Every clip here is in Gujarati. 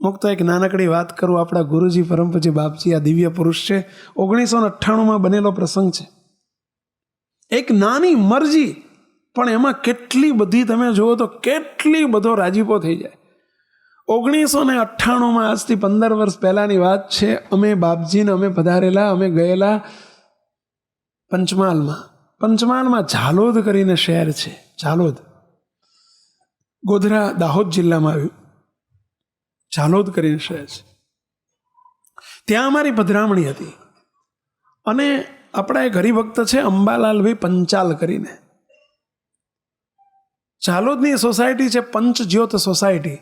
મુક્ત એક નાનકડી વાત કરું, આપણા ગુરુજી, પરમ બાપજી, આ દિવ્ય પુરુષ છે. ઓગણીસો અઠ્ઠાણુંમાં બનેલો પ્રસંગ છે. એક નાની મરજી, પણ એમાં કેટલી બધી તમે જુઓ તો કેટલી બધો રાજીપો થઈ જાય. ઓગણીસો ને અઠ્ઠાણુંમાં આજથી પંદર વર્ષ પહેલાંની વાત છે, અમે બાપજીને અમે પધારેલા, અમે ગયેલા પંચમહાલમાં. પંચમહાલમાં ઝાલોદ કરીને શહેર છે, ઝાલોદ. ગોધરા દાહોદ જિલ્લામાં આવ્યું. ઝાલોદ કરીને શહેર છે. ત્યાં અમારી પધરામણી હતી. અને આપણા એક હરિભક્ત છે, અંબાલાલભાઈ પંચાલ કરીને. ઝાલોદની સોસાયટી છે, પંચજ્યોત સોસાયટી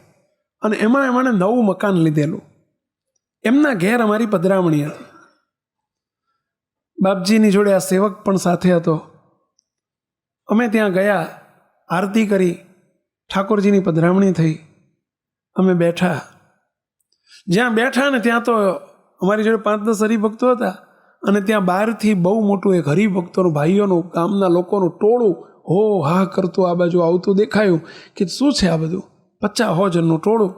અને એમાં એમણે નવું મકાન લીધેલું. એમના ઘેર અમારી પધરામણી હતી. બાપજીની જોડે આ સેવક પણ સાથે હતો. અમે ત્યાં ગયા, આરતી કરી, ઠાકોરજીની પધરામણી થઈ. અમે બેઠા. જ્યાં બેઠા ને ત્યાં તો અમારી જોડે પાંચ દસ હરિભક્તો હતા. અને ત્યાં બહારથી બહુ મોટું એક હરિભક્તોનું, ભાઈઓનું, ગામના લોકોનું ટોળું હો હા કરતું આ બાજુ આવતું દેખાયું કે શું છે આ બધું? પચાસ હો જણનું ટોળું.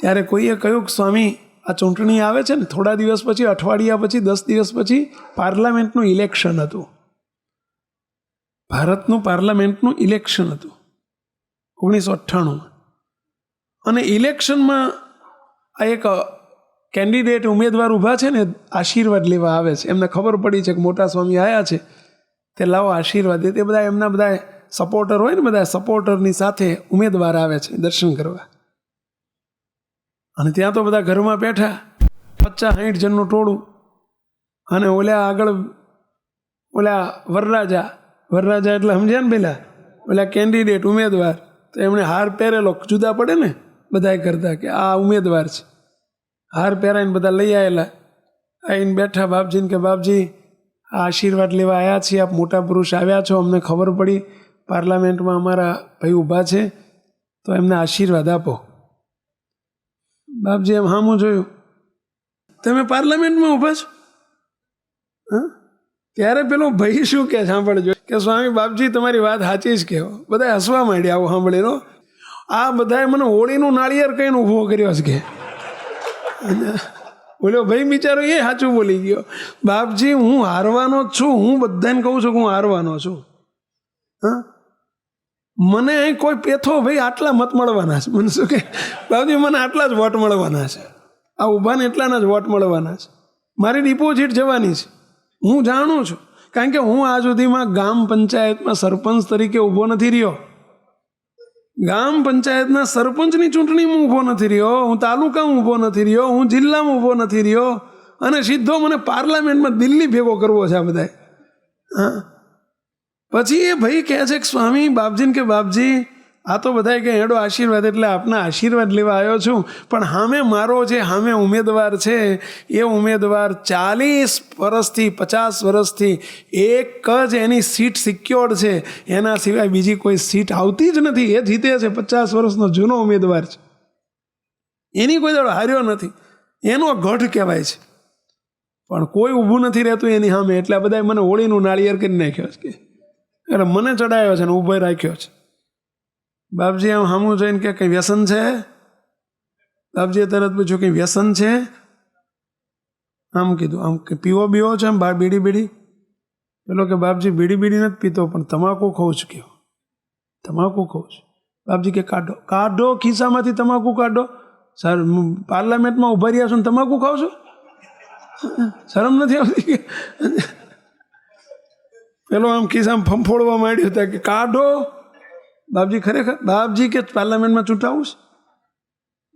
ત્યારે કોઈએ કહ્યું કે સ્વામી, આ ચૂંટણી આવે છે ને, થોડા દિવસ પછી, અઠવાડિયા પછી, દસ દિવસ પછી પાર્લામેન્ટનું ઇલેક્શન હતું. ભારતનું પાર્લામેન્ટનું ઇલેક્શન હતું. ઓગણીસો અઠ્ઠાણુંમાં. અને ઇલેક્શનમાં આ એક કેન્ડિડેટ ઉમેદવાર ઊભા છે ને, આશીર્વાદ લેવા આવે છે. એમને ખબર પડી છે કે મોટા સ્વામી આવ્યા છે. તે લાવો આશીર્વાદ. તે બધા એમના બધા સપોર્ટર હોય ને, બધા સપોર્ટરની સાથે ઉમેદવાર આવે છે, દર્શન કરવા. અને ત્યાં તો બધા ઘરમાં બેઠા, પચાસ સાઠ જણનું ટોળું. અને ઓલા આગળ, ઓલા વરરાજા વરરાજા એટલે સમજ્યા ને પેલા? ઓલા કેન્ડિડેટ, ઉમેદવાર. તો એમણે હાર પહેરેલો, જુદા પડે ને? બધાય કરતા કે આ ઉમેદવાર છે. હાર પહેરાઈને બધા લઈ આવેલા આવીને બેઠા બાપજીને કે, બાપજી, આ આશીર્વાદ લેવા આવ્યા છીએ. આપ મોટા પુરુષ આવ્યા છો. અમને ખબર પડી. પાર્લામેન્ટમાં અમારા ભાઈ ઊભા છે. તો એમને આશીર્વાદ આપો. બાપજી એમ હામું જોયું. તમે પાર્લામેન્ટમાં ઊભા છો? હા. ત્યારે પેલો ભાઈ શું કે સાંભળજો. કે, સ્વામી, બાપજી, તમારી વાત સાચી જ કહેવો બધા હસવા માંડ્યા આવું સાંભળીનો આ બધાએ મને હોળીનું નાળિયેર કહીને ઊભો કર્યો છે કે. બોલ્યો, ભાઈ, બિચારો એ સાચું બોલી ગયો. બાપજી, હું હારવાનો જ છું. હું બધાને કહું છું કે હું હારવાનો છું. હા? મને અહીં કોઈ પેથો, ભાઈ, આટલા મત મળવાના છે. મને શું કે, બાપજી, મને આટલા જ વોટ મળવાના છે. આ ઊભાને એટલાના જ વોટ મળવાના છે. મારી ડિપોઝિટ જવાની છે. હું જાણું છું. કારણ કે હું આ સુધીમાં ગામ પંચાયતમાં સરપંચ તરીકે ઊભો નથી રહ્યો. ગામ પંચાયતના સરપંચની ચૂંટણીમાં ઊભો નથી રહ્યો, હું તાલુકામાં ઊભો નથી રહ્યો, હું જિલ્લામાં ઊભો નથી રહ્યો, અને સીધો મને પાર્લામેન્ટમાં દિલ્હી ભેગો કરવો છે આ બધાએ હા. પછી એ ભાઈ કહે છે કે સ્વામી, બાપજીને કે બાપજી આ તો બધા કે હેડો આશીર્વાદ એટલે આપના આશીર્વાદ લેવા આવ્યો છું. પણ હામે મારો જે હામે ઉમેદવાર છે. એ ઉમેદવાર ચાલીસ વર્ષથી, પચાસ વર્ષથી એક જ એની સીટ સિક્યોર્ડ છે. એના સિવાય બીજી કોઈ સીટ આવતી જ નથી. એ જીતે છે, પચાસ વર્ષનો જૂનો ઉમેદવાર છે. એની કોઈ દળ હાર્યો નથી. એનો ગઢ કહેવાય છે. પણ કોઈ ઊભું નથી રહેતું એની સામે એટલે બધાએ મને હોળીનું નાળિયેર કરી નાખ્યો છે એટલે મને ચડાવ્યો છે ને ઊભો રાખ્યો છે. બાપજી, આમ સામું જોઈને કે કંઈ વ્યસન છે? બાપજીએ તરત પૂછ્યું, કંઈ વ્યસન છે? આમ કીધું, આમ કે પીવો બીવો છે, આમ બાર બીડી બીડી. પેલો કે, બાપજી, બીડી બીડી નથી પીતો, પણ તમાકુ ખાઉં છું કહ્યું તમાકુ ખાઉં છું. બાપજી કે, કાઢો. કાઢો? ખિસ્સામાંથી તમાકુ કાઢો? સર પાર્લામેન્ટમાં ઊભા રહ્યા છો ને તમાકુ ખાવ છો? શરમ નથી આવતી? પેલો આમ ખિસ્સામાં ફંફોડવા માંડ્યો હતા કે કાઢો. બાપજી ખરેખર, બાપજી કે પાર્લામેન્ટમાં ચૂંટાવું છે?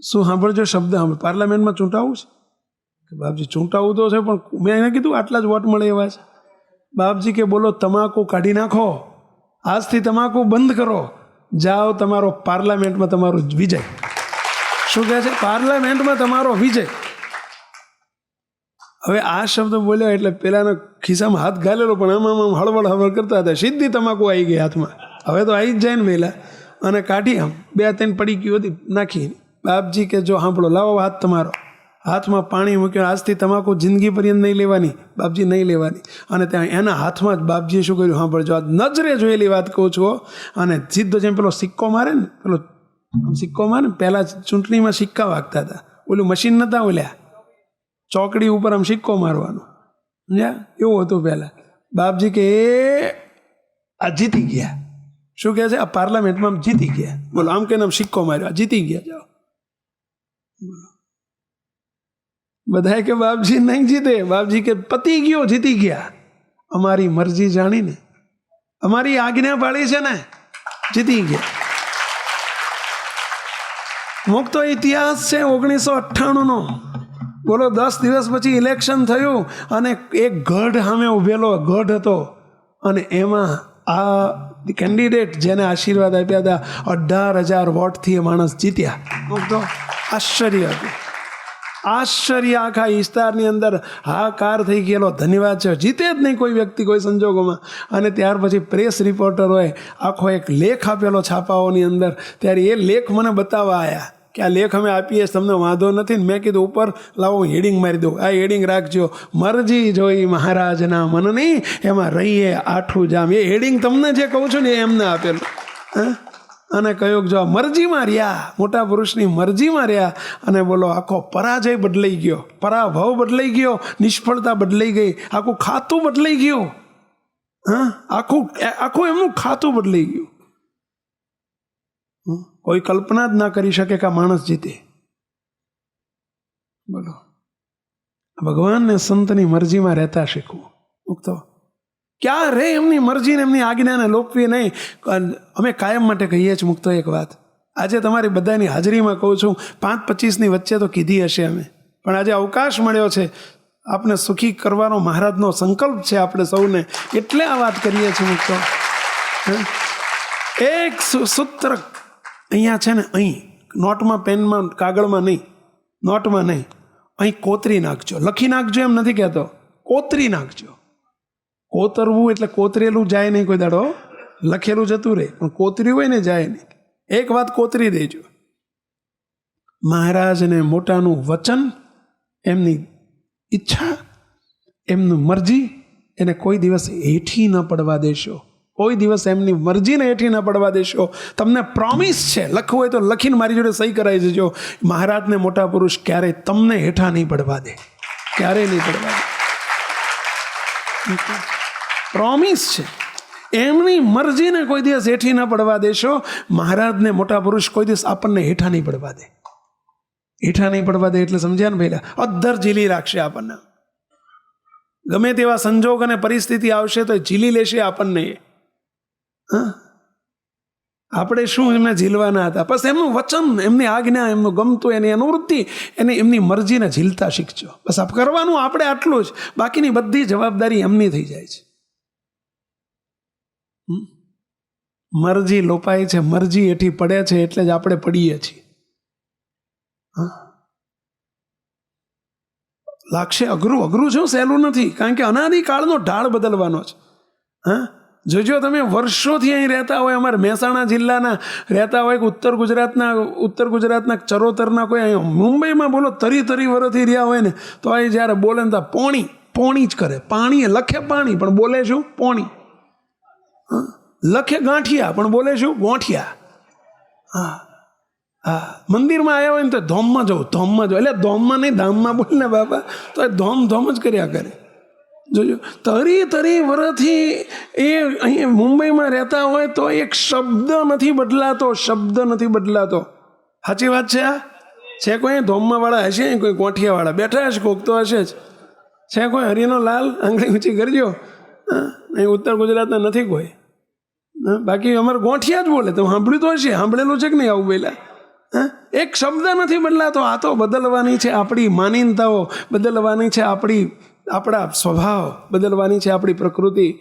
શું સાંભળજો શબ્દ સાંભળ. પાર્લામેન્ટમાં ચૂંટાવું છે? કે બાપજી ચૂંટાવું તો છે, પણ મેં એને કીધું આટલા જ વોટ મળે એવા છે. બાપજી કે બોલો, તમાકુ કાઢી નાખો. આજથી તમાકુ બંધ કરો. જાઓ તમારો પાર્લામેન્ટમાં તમારો વિજય. શું કહે છે? પાર્લામેન્ટમાં તમારો વિજય. હવે આ શબ્દ બોલ્યો એટલે પેલાના ખિસ્સામાં હાથ ગાલેલો, પણ આમ આમ હળવળ હળવળ કરતા હતા. સીધી તમાકુ આવી ગઈ હાથમાં. હવે તો આવી જ જાય ને વહેલા અને કાઢી આમ. બે ત્રણ પડી ગયું હતી, નાખી. બાપજી કે, જો સાંભળો લાવો હાથ તમારો. હાથમાં પાણી મૂક્યો આજથી તમાકુ જિંદગી પર્યંત નહીં લેવાની. બાપજી નહીં લેવાની. અને ત્યાં એના હાથમાં જ બાપજીએ શું કર્યું? સાંભળજો આ નજરે જોયેલી વાત કહું છું અને સીધો જેમ પેલો સિક્કો મારે ને, પેલો સિક્કો મારે ને, પહેલાં ચૂંટણીમાં સિક્કા વાગતા હતા. ઓલું મશીન નહોતા ઓલ્યા. ચોકડી ઉપર આમ સિક્કો મારવાનો. સમજ્યા? એવું હતું પહેલાં. બાપજી કે, એ, આ જીતી ગયા. શું કહે છે? આ પાર્લામેન્ટમાં જીતી ગયા. બોલો, આમ કે આમ સિક્કો માર્યો. જીતી ગયા. જાઓ. બધાએ કે બાપજી નહીં જીતે. બાપજી કે પતી ગયો, જીતી ગયા. અમારી મરજી જાણીને. અમારી આજ્ઞા પાળી છે ને, જીતી ગયા. મુક્તો ઇતિહાસ છે ઓગણીસો અઠ્ઠાણુંનો. બોલો, દસ દિવસ પછી ઇલેક્શન થયું અને એક ગઢ સામે ઉભેલો. ગઢ હતો. અને એમાં આ કેન્ડિડેટ જેને આશીર્વાદ આપ્યા હતા, અઢાર હજાર વોટથી એ માણસ જીત્યા. મુક્તો આશ્ચર્ય હતું. આશ્ચર્ય આખા વિસ્તારની અંદર હાકાર થઈ ગયેલો. ધન્યવાદ છે. જીતે જ નહીં કોઈ વ્યક્તિ કોઈ સંજોગોમાં. અને ત્યાર પછી પ્રેસ રિપોર્ટરોએ આખો એક લેખ આપેલો છાપાઓની અંદર. ત્યારે એ લેખ મને બતાવવા આવ્યા કે આ લેખ અમે આપીએ તમને વાંધો નથી ને મેં કીધું, ઉપર લાવો હેડિંગ મારી દઉં. આ હેડિંગ રાખજો. મરજી જોઈ મહારાજના મનની, એમાં રહીએ, આઠું જામ. એ હેડિંગ તમને જે કહું છું ને એમને આપેલું. હા? અને કયોક જો આ મરજીમાં રહ્યા. મોટા પુરુષની મરજીમાં રહ્યા. અને બોલો, આખો પરાજય બદલાઈ ગયો. પરાભવ બદલાઈ ગયો. નિષ્ફળતા બદલાઈ ગઈ. આખું ખાતું બદલાઈ ગયું. હા? આખું આખું એમનું ખાતું બદલાઈ ગયું? કોઈ કલ્પના જ ના કરી શકે કે આ માણસ જીતે. બોલો. ભગવાનને સંતની મરજીમાં રહેતા શીખવું. મુક્તો ક્યાં રે એમની મરજીને એમની આજ્ઞાને લોપવી નહીં? અમે કાયમ માટે કહીએ છીએ મુક્તો એક વાત. આજે તમારી બધાની હાજરીમાં કહું છું, પાંચ પચીસની વચ્ચે તો કીધી હશે અમે. પણ આજે અવકાશ મળ્યો છે. આપને સુખી કરવાનો મહારાજનો સંકલ્પ છે આપણે સૌને. એટલે આ વાત કરીએ છીએ મુક્તો. હે? એક સૂત્ર અહીંયા છે ને, અહીં, નોટમાં, પેનમાં, કાગળમાં નહીં, નોટમાં નહીં. અહીં કોતરી નાખજો. લખી નાખજો એમ નથી કહેતો. કોતરી નાખજો. કોતરવું એટલે કોતરેલું જાય નહીં કોઈ દાડો. લખેલું જતું રહે, પણ કોતરી હોય ને જાય નહીં. એક વાત કોતરી દેજો. મહારાજને મોટાનું વચન, એમની ઈચ્છા, એમનું મરજી એને કોઈ દિવસ હેઠી ન પડવા દેશો. કોઈ દિવસ એમની મરજીને હેઠી ન પડવા દેશો. તમને પ્રોમિસ છે, લખવું હોય તો લખીને મારી જોડે સહી કરાવી દેજો. મહારાજને મોટા પુરુષ ક્યારેય તમને હેઠા નહીં પડવા દે. ક્યારેય નહીં પડવા દે. પ્રોમિસ છે. એમની મરજીને કોઈ દિવસ હેઠી ન પડવા દેશો. મહારાજને મોટા પુરુષ કોઈ દિવસ આપણને હેઠા નહીં પડવા દે. હેઠા નહીં પડવા દે એટલે સમજ્યા ને ભાઈ અદ્ધર ઝીલી રાખશે આપણને. ગમે તેવા સંજોગ અને પરિસ્થિતિ આવશે તો ઝીલી લેશે આપણને. હા. આપણે શું એમને ઝીલવાના હતા? બસ એમનું વચન, એમની આજ્ઞા, એમનું ગમતું, એની અનુવૃત્તિ, એને, એમની મરજીને ઝીલતા શીખજો. બસ આપ કરવાનું આપણે આટલું જ. બાકીની બધી જવાબદારી એમની થઈ જાય છે? મરજી લોપાય છે, મરજી એઠી પડે છે, એટલે જ આપણે પડીએ છીએ. લાગશે અઘરું અઘરું છે સહેલું નથી. કારણ કે અનાદિકાળનો ઢાળ બદલવાનો છે. હા? જોજો તમે વર્ષોથી અહીં રહેતા હોય, અમારે મહેસાણા જિલ્લાના રહેતા હોય કે ઉત્તર ગુજરાતના ઉત્તર ગુજરાતના ચરોતરના કોઈ અહીં મુંબઈમાં બોલો, તરી તરી વર્ષથી રહ્યા હોય ને, તો અહીં જ્યારે બોલે ને તો પોણી પોણી જ કરે. પાણી લખે પાણી, પણ બોલે શું? પોણી. લખે ગાંઠિયા, પણ બોલે શું? ગોંઠિયા. હા. હા. મંદિરમાં આવ્યા હોય ને તો ધોમમાં જવું. ધોમમાં જવું. એટલે ધોમમાં નહીં, ધામમાં બોલ ને બાબા તો ધોમ ધોમ જ કર્યા કરે. જોજો તરી તરી વરથી એ અહીં મુંબઈમાં રહેતા હોય તો એક શબ્દ નથી બદલાતો શબ્દ નથી બદલાતો. સાચી વાત છે આ? છે કોઈ ધોમમાં વાળા હશે કોઈ કોઠિયાવાળા? બેઠા હશે કોક તો હશે જ. છે કોઈ હરિનો લાલ? આંગળી ઊંચી કરજો. હા, અહીં ઉત્તર ગુજરાતના નથી કોઈ. બાકી અમારે ગોઠિયા જ બોલે તો સાંભળ્યું તો હશે સાંભળેલું છે કે નહીં આવું પહેલાં હા? એક શબ્દ નથી બદલાતો આ તો બદલવાની છે આપણી માનીનતાઓ બદલવાની છે આપણી આપણા સ્વભાવ બદલવાની છે આપણી પ્રકૃતિ.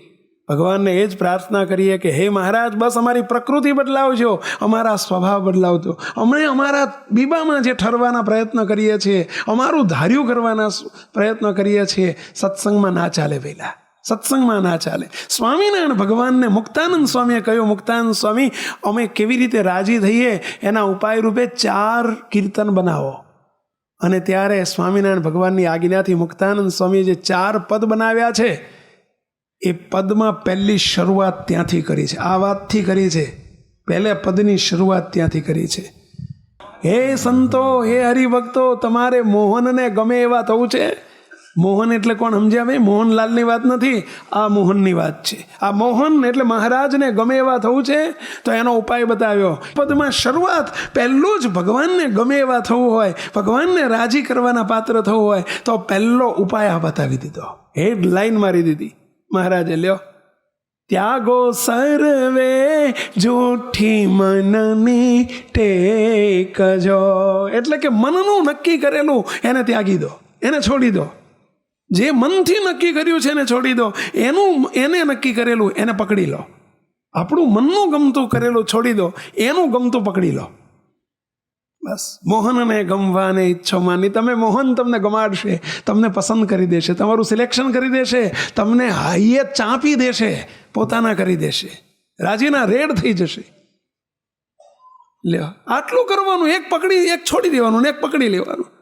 ભગવાનને એ જ પ્રાર્થના કરીએ કે, હે મહારાજ, બસ અમારી પ્રકૃતિ બદલાવજો, અમારા સ્વભાવ બદલાવજો. અમે અમારા બીબામાં જે ઠરવાના પ્રયત્ન કરીએ છીએ, અમારું ધાર્યું કરવાના પ્રયત્ન કરીએ છીએ, સત્સંગમાં ના ચાલે પહેલાં સત્સંગમાં ના ચાલે. સ્વામિનારાયણ ભગવાનને મુક્તાનંદ સ્વામીએ કહ્યું, મુક્તાનંદ સ્વામી, અમે કેવી રીતે રાજી થઈએ? એના ઉપાય રૂપે ચાર કીર્તન બનાવો. અને ત્યારે સ્વામિનારાયણ ભગવાનની આજ્ઞાથી મુક્તાનંદ સ્વામીએ જે ચાર પદ બનાવ્યા છે, એ પદમાં પહેલી શરૂઆત ત્યાંથી કરી છે. આ વાતથી કરી છે. પહેલે પદની શરૂઆત ત્યાંથી કરી છે. હે સંતો, હે હરિભક્તો, તમારે મોહનને ગમે એવા થવું છે? મોહન એટલે કોણ સમજ્યા ભાઈ? મોહનલાલની વાત નથી. આ મોહનની વાત છે. આ મોહન એટલે મહારાજને ગમે એવા થવું છે, તો એનો ઉપાય બતાવ્યો. પદમાં શરૂઆત પહેલું જ ભગવાનને ગમે એવા થવું હોય, ભગવાનને રાજી કરવાના પાત્ર થવું હોય, તો પહેલો ઉપાય આ બતાવી દીધો. હેડ લાઈન મારી દીધી. મહારાજે લ્યો. ત્યાગો સર્વે, જૂઠી મનની ટેકજો એટલે કે મનનું નક્કી કરેલું, એને ત્યાગી દો. એને છોડી દો. જે મનથી નક્કી કર્યું છે એને છોડી દો. એનું એને નક્કી કરેલું, એને પકડી લો. આપણું મનનું ગમતું કરેલું છોડી દો, એનું ગમતું પકડી લો. બસ. મોહનને ગમવાને ઈચ્છો માની. તમે મોહન તમને ગમાડશે, તમને પસંદ કરી દેશે, તમારું સિલેક્શન કરી દેશે, તમને હાઈએ ચાંપી દેશે, પોતાના કરી દેશે. રાજીના રેડ થઈ જશે. લ્યો. આટલું કરવાનું, એક પકડી, એક છોડી દેવાનું, ને એક પકડી લેવાનું.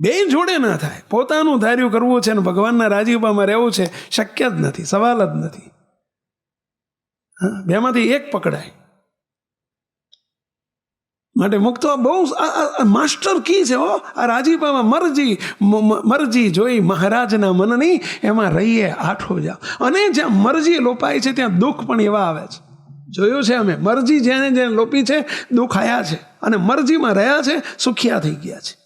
બે જોડે ના થાય. પોતાનું ધાર્યું કરવું છે ને ભગવાનના રાજીપામાં રહેવું છે, શક્ય જ નથી, સવાલ જ નથી. હા, બેમાંથી એક પકડાય. માટે મુક્તો બહુ માસ્ટર કી છે, હો. આ રાજીપામાં મરજી મરજી જોઈ મહારાજના મનની એમાં રહીએ, આઠો જાઓ. અને જ્યાં મરજી લોપાય છે, ત્યાં દુઃખ પણ એવા આવે છે. જોયું છે અમે? મરજી જેને જેને લોપી છે, દુઃખ આયા છે. અને મરજીમાં રહ્યા છે, સુખિયા થઈ ગયા છે.